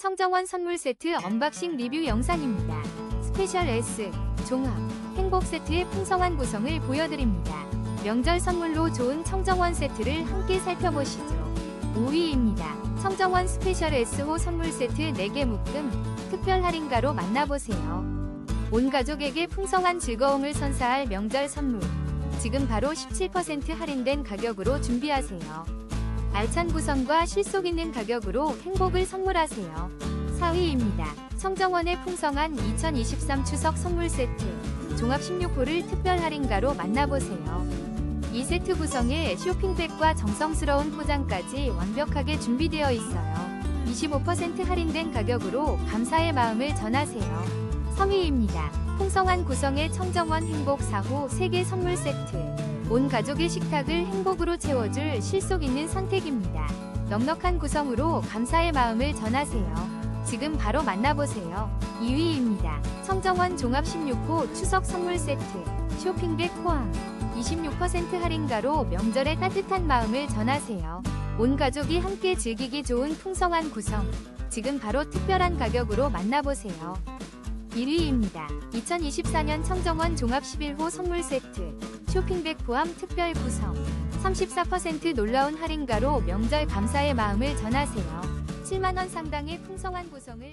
청정원 선물 세트 언박싱 리뷰 영상입니다. 스페셜 S, 종합, 행복 세트의 풍성한 구성을 보여드립니다. 명절 선물로 좋은 청정원 세트를 함께 살펴보시죠. 5위입니다. 청정원 스페셜 S호 선물 세트 4개 묶음 특별 할인가로 만나보세요. 온 가족에게 풍성한 즐거움을 선사할 명절 선물. 지금 바로 17% 할인된 가격으로 준비하세요. 알찬 구성과 실속 있는 가격으로 행복을 선물하세요. 4위입니다. 청정원의 풍성한 2023 추석 선물 세트. 종합 16호를 특별 할인가로 만나보세요. 이 세트 구성에 쇼핑백과 정성스러운 포장까지 완벽하게 준비되어 있어요. 25% 할인된 가격으로 감사의 마음을 전하세요. 3위입니다. 풍성한 구성의 청정원 행복 4호 3개 선물 세트. 온 가족의 식탁을 행복으로 채워줄 실속 있는 선택입니다. 넉넉한 구성으로 감사의 마음을 전하세요. 지금 바로 만나보세요. 2위입니다. 청정원 종합 16호 추석 선물 세트. 쇼핑백 포함. 26% 할인가로 명절의 따뜻한 마음을 전하세요. 온 가족이 함께 즐기기 좋은 풍성한 구성. 지금 바로 특별한 가격으로 만나보세요. 1위입니다. 2024년 청정원 종합 11호 선물 세트. 쇼핑백 포함 특별 구성. 34% 놀라운 할인가로 명절 감사의 마음을 전하세요. 7만원 상당의 풍성한 구성을